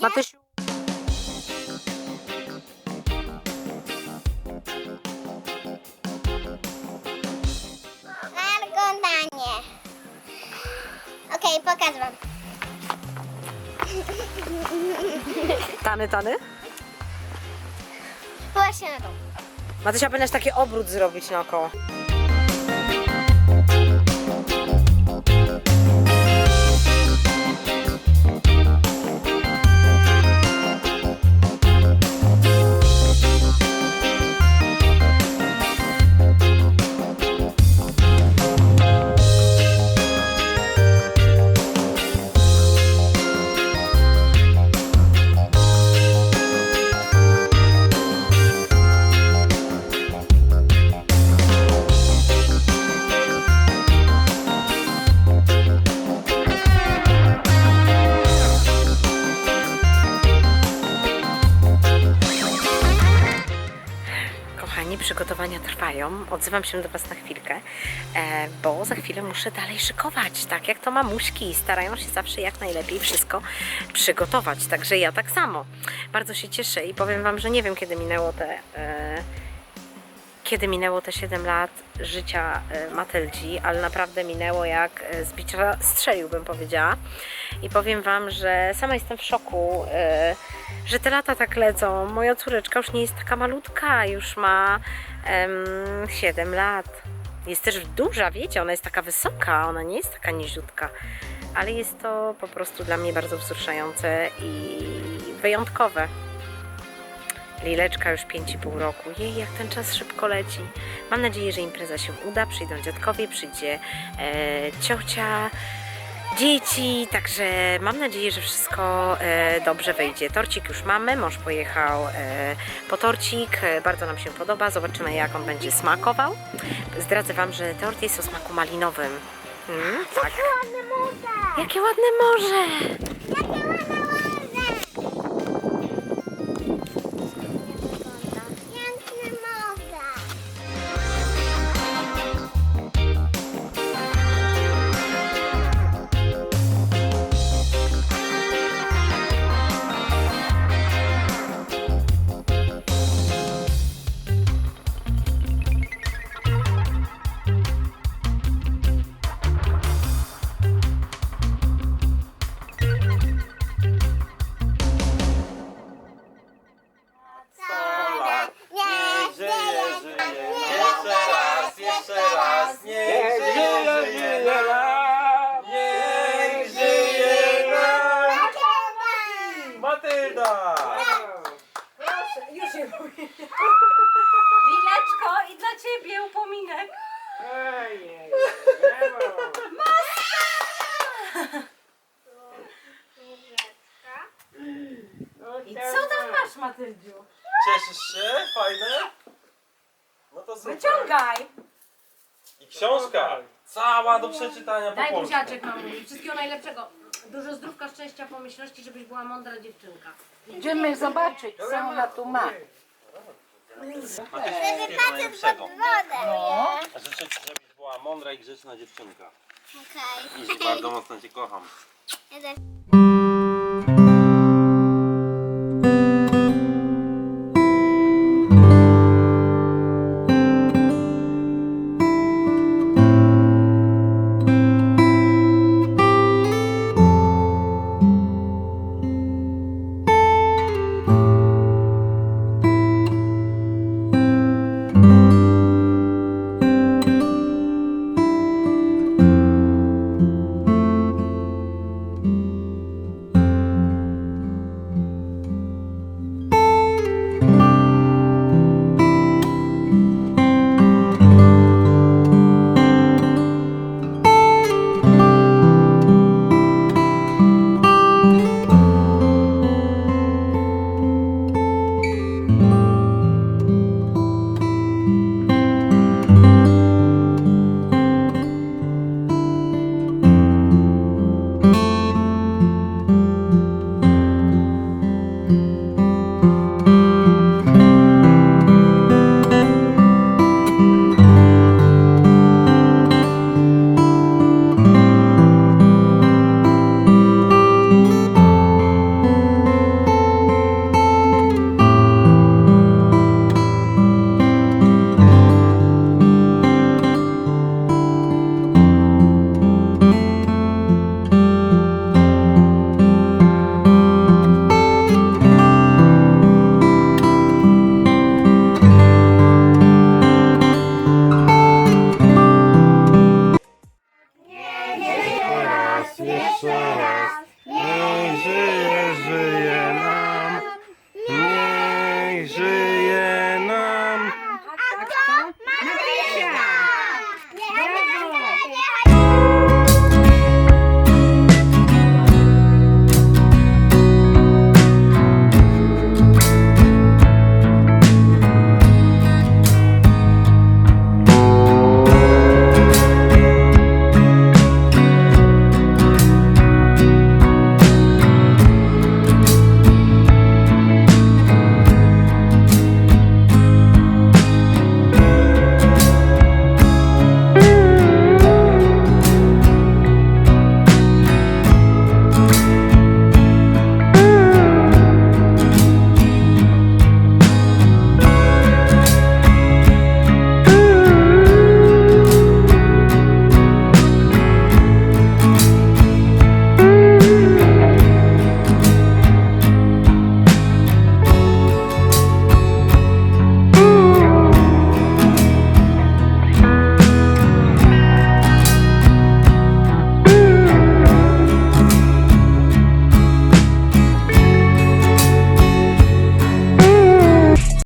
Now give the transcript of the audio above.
Matysiu. Margodanie. Okej, pokaż wam. Tany, tany. Właśnie na dół. Matysia powinnaś taki obrót zrobić naokoło. Przygotowania trwają. Odzywam się do Was na chwilkę, e, bo za chwilę muszę dalej szykować. Tak jak to mamuśki starają się zawsze jak najlepiej wszystko przygotować. Także ja tak samo. Bardzo się cieszę i powiem Wam, że nie wiem kiedy minęło te. Kiedy minęło te 7 lat życia e, Mateldzi, ale naprawdę minęło jak e, z bicia strzelił, bym powiedziała. I powiem Wam, że sama jestem w szoku, e, że te lata tak lecą. Moja córeczka już nie jest taka malutka, już ma em, 7 lat. Jest też duża, wiecie, ona jest taka wysoka, ona nie jest taka niziutka, ale jest to po prostu dla mnie bardzo wzruszające i wyjątkowe. Lileczka już 5,5 roku. Jej, jak ten czas szybko leci. Mam nadzieję, że impreza się uda. Przyjdą dziadkowie, przyjdzie e, ciocia, dzieci, także mam nadzieję, że wszystko e, dobrze wyjdzie. Torcik już mamy, mąż pojechał e, po torcik, e, bardzo nam się podoba. Zobaczymy, jak on będzie smakował. Zdradzę Wam, że tort jest o smaku malinowym. Mm, tak. Ładne morze. Jakie ładne morze! Lileczko, i dla Ciebie upominek. I co tam masz, Matyldziu? Cieszysz się? Fajne? No to super. Wyciągaj! I książka cała do przeczytania po Daj polsku. buziaczek mamusi. Wszystkiego najlepszego. Dużo zdrówka, szczęścia, pomyślności, żebyś była mądra dziewczynka. Idziemy zobaczyć, co ona tu ma. Wszystkiego najlepszego. Wodę. Życzę Ci, żebyś była mądra i grzeczna dziewczynka. Okej. I bardzo mocno Cię kocham. Ja też.